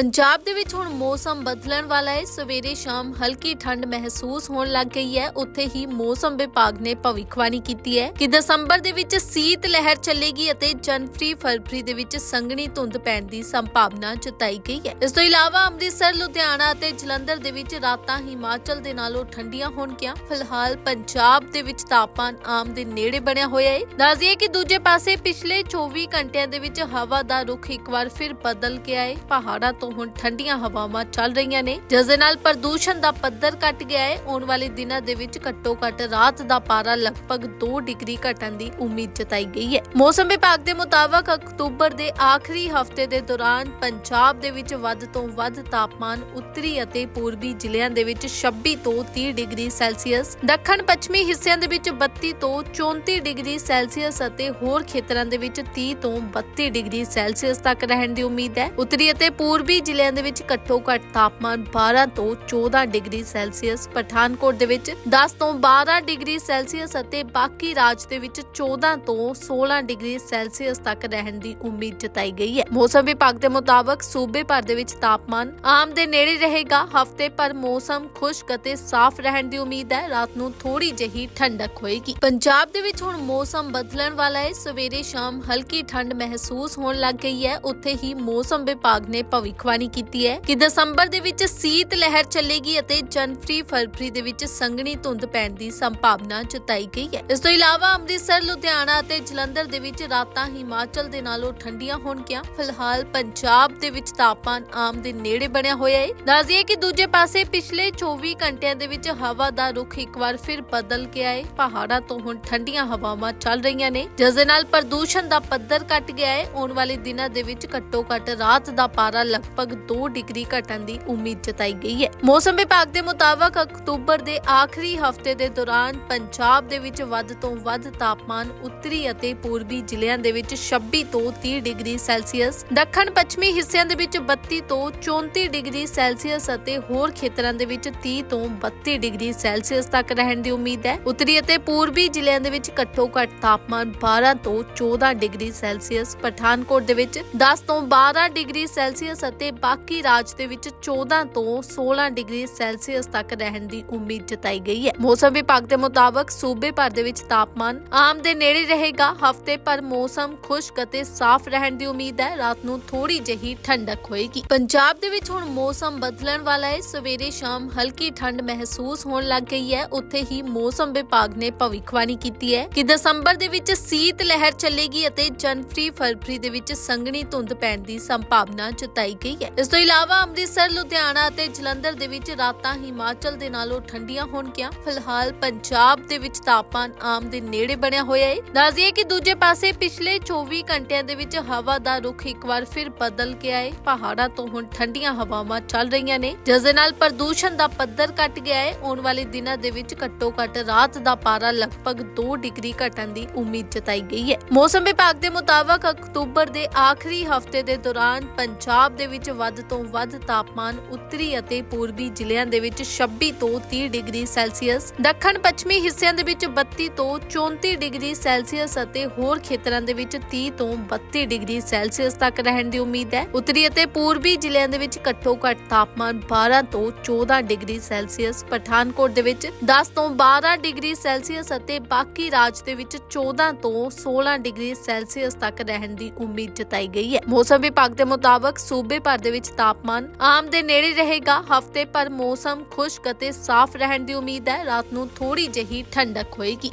ਪੰਜਾਬ ਦੇ ਵਿੱਚ ਹੁਣ ਮੌਸਮ ਬਦਲਣ ਵਾਲਾ ਹੈ। ਸਵੇਰੇ ਸ਼ਾਮ ਹਲਕੀ ਠੰਡ ਮਹਿਸੂਸ ਹੋਣ ਲੱਗ ਗਈ ਹੈ। ਉੱਥੇ ਹੀ ਮੌਸਮ ਵਿਭਾਗ ਨੇ ਭਵਿੱਖਬਾਣੀ ਕੀਤੀ ਹੈ ਕਿ ਦਸੰਬਰ ਦੇ ਵਿੱਚ ਸੀਤ ਲਹਿਰ ਚੱਲੇਗੀ ਅਤੇ ਜਨਵਰੀ, ਫਰਵਰੀ ਦੇ ਵਿੱਚ ਸੰਘਣੀ ਧੁੰਦ ਪੈਣ ਦੀ ਸੰਭਾਵਨਾ ਜਤਾਈ ਗਈ ਹੈ। ਇਸ ਤੋਂ ਇਲਾਵਾ ਅੰਮ੍ਰਿਤਸਰ, ਲੁਧਿਆਣਾ ਅਤੇ ਜਲੰਧਰ ਦੇ ਵਿੱਚ ਰਾਤਾਂ ਹਿਮਾਚਲ ਦੇ ਨਾਲੋਂ ਠੰਡੀਆਂ ਹੋਣਗੀਆਂ। ਫਿਲਹਾਲ ਪੰਜਾਬ ਦੇ ਵਿੱਚ ਤਾਪਮਾਨ ਆਮ ਦੇ ਨੇੜੇ ਬਣਿਆ ਹੋਇਆ ਹੈ। ਦੱਸ ਕਿ ਦੂਜੇ ਪਾਸੇ ਪਿਛਲੇ 24 ਘੰਟਿਆਂ ਦੇ ਵਿੱਚ ਹਵਾ ਦਾ ਰੁਖ ਇੱਕ ਵਾਰ ਫਿਰ ਬਦਲ ਗਿਆ ਹੈ। ਪਹਾੜਾਂ ਤੋਂ ਹੁਣ ਠੰਡੀਆਂ ਹਵਾਵਾਂ ਚੱਲ ਰਹੀਆਂ ਨੇ। ਜਿਸ ਦੇ ਨਾਲ ਪ੍ਰਦੂਸ਼ਣ ਦਾ ਪੱਧਰ ਘਟ ਗਿਆ ਹੈ। ਆਉਣ ਵਾਲੇ ਦਿਨਾਂ ਦੇ ਵਿੱਚ ਘੱਟੋ ਘੱਟ ਰਾਤ ਦਾ ਪਾਰਾ ਲਗਭਗ 2 ਡਿਗਰੀ ਘਟਣ ਦੀ ਉਮੀਦ ਜਤਾਈ ਗਈ ਹੈ। ਮੌਸਮ ਵਿਭਾਗ ਦੇ ਮੁਤਾਬਕ ਅਕਤੂਬਰ ਦੇ ਆਖਰੀ ਹਫ਼ਤੇ ਦੇ ਦੌਰਾਨ ਪੰਜਾਬ ਦੇ ਵਿੱਚ ਵੱਧ ਤੋਂ ਵੱਧ ਤਾਪਮਾਨ ਉੱਤਰੀ ਅਤੇ ਪੂਰਬੀ ਜ਼ਿਲ੍ਹਿਆਂ ਦੇ ਵਿੱਚ 26 ਤੋਂ 30 ਡਿਗਰੀ ਸੈਲਸੀਅਸ ਦੱਖਣ ਪੱਛਮੀ ਹਿੱਸਿਆਂ ਦੇ ਵਿੱਚ 32 ਤੋਂ 34 ਡਿਗਰੀ ਸੈਲਸੀਅਸ ਅਤੇ ਹੋਰ ਖੇਤਰਾਂ ਦੇ ਵਿੱਚ 30 ਤੋਂ 32 ਡਿਗਰੀ ਸੈਲਸੀਅਸ ਤੱਕ ਰਹਿਣ ਦੀ ਉਮੀਦ ਹੈ। ਉੱਤਰੀ ਅਤੇ ਪੂਰਬੀ ਜ਼ਿਲ੍ਹਿਆਂ ਦੇ ਵਿੱਚ ਘੱਟੋ ਘੱਟ ਤਾਪਮਾਨ 12 ਤੋਂ 14 ਡਿਗਰੀ ਸੈਲਸੀਅਸ, ਪਠਾਨਕੋਟ ਦੇ ਵਿੱਚ 10 ਤੋਂ 12 ਡਿਗਰੀ ਸੈਲਸੀਅਸ ਅਤੇ ਬਾਕੀ ਰਾਜ ਦੇ ਵਿੱਚ 14 ਤੋਂ 16 ਡਿਗਰੀ ਸੈਲਸੀਅਸ ਤੱਕ ਰਹਿਣ ਦੀ ਉਮੀਦ ਜਤਾਈ ਗਈ ਹੈ। ਮੌਸਮ ਵਿਭਾਗ ਦੇ ਮੁਤਾਬਕ ਸੂਬੇ ਭਰ ਦੇ ਵਿੱਚ ਤਾਪਮਾਨ ਆਮ ਦੇ ਨੇੜੇ ਰਹੇਗਾ, ਹਫ਼ਤੇ ਪਰ ਮੌਸਮ ਖੁਸ਼ਕ ਅਤੇ ਸਾਫ਼ ਰਹਿਣ ਦੀ ਉਮੀਦ ਹੈ, ਰਾਤ ਨੂੰ ਥੋੜੀ ਜਿਹੀ ਠੰਡਕ ਹੋਏਗੀ। ਪੰਜਾਬ ਦੇ ਵਿੱਚ ਹੁਣ ਮੌਸਮ ਬਦਲਣ ਵਾਲਾ ਹੈ, ਸਵੇਰੇ ਸ਼ਾਮ ਹਲਕੀ ਠੰਡ ਮਹਿਸੂਸ ਹੋਣ ਲੱਗ ਗਈ ਹੈ, ਉੱਥੇ ਹੀ ਮੌਸਮ ਵਿਭਾਗ ਨੇ ਭਵਿੱਖ ਭਵਿੱਖਬਾਣੀ ਕੀਤੀ ਹੈ ਕਿ ਦਸੰਬਰ ਦੇ ਵਿੱਚ ਸੀਤ ਲਹਿਰ ਚੱਲੇਗੀ ਅਤੇ ਜਨਵਰੀ ਫਰਵਰੀ ਦੇ ਵਿੱਚ ਸੰਘਣੀ ਧੁੰਦ ਪੈਣ ਦੀ ਸੰਭਾਵਨਾ ਜਤਾਈ ਗਈ ਹੈ। ਇਸ ਤੋਂ ਇਲਾਵਾ ਅੰਮ੍ਰਿਤਸਰ, ਲੁਧਿਆਣਾ ਅਤੇ ਜਲੰਧਰ ਦੇ ਵਿੱਚ ਰਾਤਾਂ ਹਿਮਾਚਲ ਦੇ ਨਾਲੋਂ ਠੰਡੀਆਂ ਹੋਣਗੀਆਂ। ਫਿਲਹਾਲ ਪੰਜਾਬ ਦੇ ਵਿੱਚ ਤਾਪਮਾਨ ਆਮ ਦੇ ਨੇੜੇ ਬਣਿਆ ਹੋਇਆ ਹੈ। ਦੱਸ ਕਿ ਦੂਜੇ ਪਾਸੇ ਪਿਛਲੇ 24 ਘੰਟਿਆਂ ਦੇ ਵਿੱਚ ਹਵਾ ਦਾ ਰੁਖ ਇੱਕ ਵਾਰ ਫਿਰ ਬਦਲ ਗਿਆ ਹੈ। ਪਹਾੜਾਂ ਤੋਂ ਹੁਣ ਠੰਡੀਆਂ ਹਵਾਵਾਂ ਚੱਲ ਰਹੀਆਂ ਨੇ, ਜਿਸ ਦੇ ਨਾਲ ਪ੍ਰਦੂਸ਼ਣ ਦਾ ਪੱਧਰ ਘਟ ਗਿਆ ਹੈ। ਆਉਣ ਵਾਲੇ ਦਿਨਾਂ ਦੇ ਵਿੱਚ ਘੱਟੋ ਘੱਟ ਰਾਤ ਦਾ ਪਾਰਾ ਲਗਭਗ 2 ਡਿਗਰੀ ਘਟਣ ਦੀ ਉਮੀਦ ਜਤਾਈ ਗਈ ਹੈ। ਮੌਸਮ ਵਿਭਾਗ ਦੇ ਮੁਤਾਬਕ ਅਕਤੂਬਰ ਦੇ ਆਖਰੀ ਹਫ਼ਤੇ ਦੇ ਦੌਰਾਨ ਪੰਜਾਬ ਦੇ ਵਿੱਚ ਵੱਧ ਤੋਂ ਵੱਧ ਤਾਪਮਾਨ ਉੱਤਰੀ ਅਤੇ ਪੂਰਬੀ ਜ਼ਿਲ੍ਹਿਆਂ ਦੇ ਵਿੱਚ 26 ਤੋਂ 30 ਡਿਗਰੀ ਸੈਲਸੀਅਸ ਦੱਖਣ ਪੱਛਮੀ ਹਿੱਸਿਆਂ ਦੇ ਵਿੱਚ 32 ਤੋਂ 34 ਡਿਗਰੀ ਸੈਲਸੀਅਸ ਅਤੇ ਹੋਰ ਖੇਤਰਾਂ ਦੇ ਵਿੱਚ 30 ਤੋਂ 32 ਡਿਗਰੀ ਸੈਲਸੀਅਸ ਤੱਕ ਰਹਿਣ ਦੀ ਉਮੀਦ ਹੈ। ਉੱਤਰੀ ਅਤੇ ਪੂਰਬੀ ਜ਼ਿਲ੍ਹਿਆਂ ਦੇ ਵਿੱਚ ਘੱਟੋ ਘੱਟ ਤਾਪਮਾਨ 12 ਤੋਂ 14 ਡਿਗਰੀ ਸੈਲਸੀਅਸ, ਪਠਾਨਕੋਟ ਦੇ ਵਿੱਚ 10 ਤੋਂ 12 ਡਿਗਰੀ ਸੈਲਸੀਅਸ ਅਤੇ ਬਾਕੀ ਰਾਜ ਦੇ ਵਿੱਚ 14 ਤੋਂ 16 ਡਿਗਰੀ ਸੈਲਸੀਅਸ ਤੱਕ ਰਹਿਣ ਦੀ ਉਮੀਦ ਜਤਾਈ ਗਈ ਹੈ। ਮੌਸਮ ਵਿਭਾਗ ਦੇ ਮੁਤਾਬਕ ਸੂਬੇ ਭਰ ਦੇ ਵਿੱਚ ਤਾਪਮਾਨ ਆਮ ਦੇ ਨੇੜੇ ਰਹੇਗਾ। ਹਫ਼ਤੇ ਪਰ ਮੌਸਮ ਖੁਸ਼ਕ ਅਤੇ ਸਾਫ਼ ਰਹਿਣ ਦੀ ਉਮੀਦ ਹੈ। ਰਾਤ ਨੂੰ ਥੋੜੀ ਜਿਹੀ ਠੰਡਕ ਹੋਏਗੀ। ਪੰਜਾਬ ਦੇ ਵਿੱਚ ਹੁਣ ਮੌਸਮ ਬਦਲਣ ਵਾਲਾ ਹੈ। ਸਵੇਰੇ ਸ਼ਾਮ ਹਲਕੀ ਠੰਡ ਮਹਿਸੂਸ ਹੋਣ ਲੱਗ ਗਈ ਹੈ। ਉੱਥੇ ਹੀ ਮੌਸਮ ਵਿਭਾਗ ਨੇ ਭਵਿੱਖਬਾਣੀ ਕੀਤੀ ਹੈ ਕਿ ਦਸੰਬਰ ਦੇ ਵਿੱਚ ਸੀਤ ਲਹਿਰ ਚੱਲੇਗੀ ਅਤੇ ਜਨਵਰੀ ਫਰਵਰੀ ਦੇ ਵਿੱਚ ਸੰਘਣੀ ਧੁੰਦ ਪੈਣ ਦੀ ਸੰਭਾਵਨਾ ਜਤਾਈ ਗਈ ਹੈ। ਇਸ ਤੋਂ ਇਲਾਵਾ ਅੰਮ੍ਰਿਤਸਰ, ਲੁਧਿਆਣਾ ਅਤੇ ਜਲੰਧਰ ਦੇ ਵਿੱਚ ਰਾਤਾਂ ਹਿਮਾਚਲ ਦੇ ਨਾਲੋਂ ਠੰਡੀਆਂ ਹੋਣਗੀਆਂ। ਫਿਲਹਾਲ ਪੰਜਾਬ ਦੇ ਵਿੱਚ ਤਾਪਮਾਨ ਆਮ ਦੇ ਨੇੜੇ ਬਣਿਆ ਹੋਇਆ ਹੈ। ਦੱਸ ਕਿ ਦੂਜੇ ਪਾਸੇ ਪਿਛਲੇ 24 ਘੰਟਿਆਂ ਦੇ ਵਿੱਚ ਹਵਾ ਦਾ ਰੁਖ ਇੱਕ ਵਾਰ ਫਿਰ ਬਦਲ ਗਿਆ ਹੈ। ਪਹਾੜਾਂ ਤੋਂ ਹੁਣ ਠੰਡੀਆਂ ਹਵਾਵਾਂ ਚੱਲ ਰਹੀਆਂ ਨੇ, ਜਿਸ ਦੇ ਨਾਲ ਪ੍ਰਦੂਸ਼ਣ ਦਾ ਪੱਧਰ ਘਟ ਗਿਆ ਹੈ। ਆਉਣ ਵਾਲੇ ਦਿਨਾਂ ਦੇ ਵਿੱਚ ਘੱਟੋ ਘੱਟ ਰਾਤ ਦਾ ਪਾਰਾ ਲਗਭਗ 2 ਡਿਗਰੀ ਘਟਣ ਦੀ ਉਮੀਦ ਜਤਾਈ ਗਈ ਹੈ। ਮੌਸਮ ਵਿਭਾਗ ਦੇ ਮੁਤਾਬਕ ਅਕਤੂਬਰ ਦੇ ਆਖਰੀ ਹਫ਼ਤੇ ਦੇ ਦੌਰਾਨ ਪੰਜਾਬ ਦੇ ਵਿੱਚ ਵੱਧ ਤੋਂ ਵੱਧ ਤਾਪਮਾਨ ਉੱਤਰੀ ਅਤੇ ਪੂਰਬੀ ਜ਼ਿਲ੍ਹਿਆਂ ਦੇ ਵਿੱਚ 26 ਤੋਂ 30 ਡਿਗਰੀ ਸੈਲਸੀਅਸ ਦੱਖਣ ਪੱਛਮੀ ਹਿੱਸਿਆਂ ਦੇ ਵਿੱਚ 32 ਤੋਂ 34 ਡਿਗਰੀ ਸੈਲਸੀਅਸ ਅਤੇ ਹੋਰ ਖੇਤਰਾਂ ਦੇ ਵਿੱਚ 30 ਤੋਂ 32 ਡਿਗਰੀ ਸੈਲਸੀਅਸ ਤੱਕ ਰਹਿਣ ਦੀ ਉਮੀਦ ਹੈ। ਉੱਤਰੀ ਅਤੇ ਪੂਰਬੀ ਜ਼ਿਲ੍ਹਿਆਂ ਦੇ ਵਿੱਚ ਘੱਟੋ ਘੱਟ ਤਾਪਮਾਨ 12 ਤੋਂ 14 ਡਿਗਰੀ ਸੈਲਸੀਅਸ, ਪਠਾਨਕੋਟ ਦੇ ਵਿੱਚ 10 ਤੋਂ 12 ਡਿਗਰੀ ਸੈਲਸੀਅਸ ਅਤੇ ਬਾਕੀ ਰਾਜ ਦੇ ਵਿੱਚ 14 ਤੋਂ 16 ਡਿਗਰੀ ਸੈਲਸੀਅਸ ਤੱਕ ਰਹਿਣ ਦੀ ਉਮੀਦ ਜਤਾਈ ਗਈ ਹੈ। ਮੌਸਮ ਵਿਭਾਗ ਦੇ ਮੁਤਾਬਕ ਸੂਬੇ ਭਰ ਦੇ ਵਿੱਚ ਤਾਪਮਾਨ ਆਮ ਦੇ ਨੇੜੇ ਰਹੇਗਾ। ਹਫ਼ਤੇ ਪਰ ਮੌਸਮ ਖੁਸ਼ਕ ਅਤੇ ਸਾਫ਼ ਰਹਿਣ ਦੀ ਉਮੀਦ ਹੈ। ਰਾਤ ਨੂੰ ਥੋੜੀ ਜਿਹੀ ਠੰਡਕ ਹੋਏਗੀ।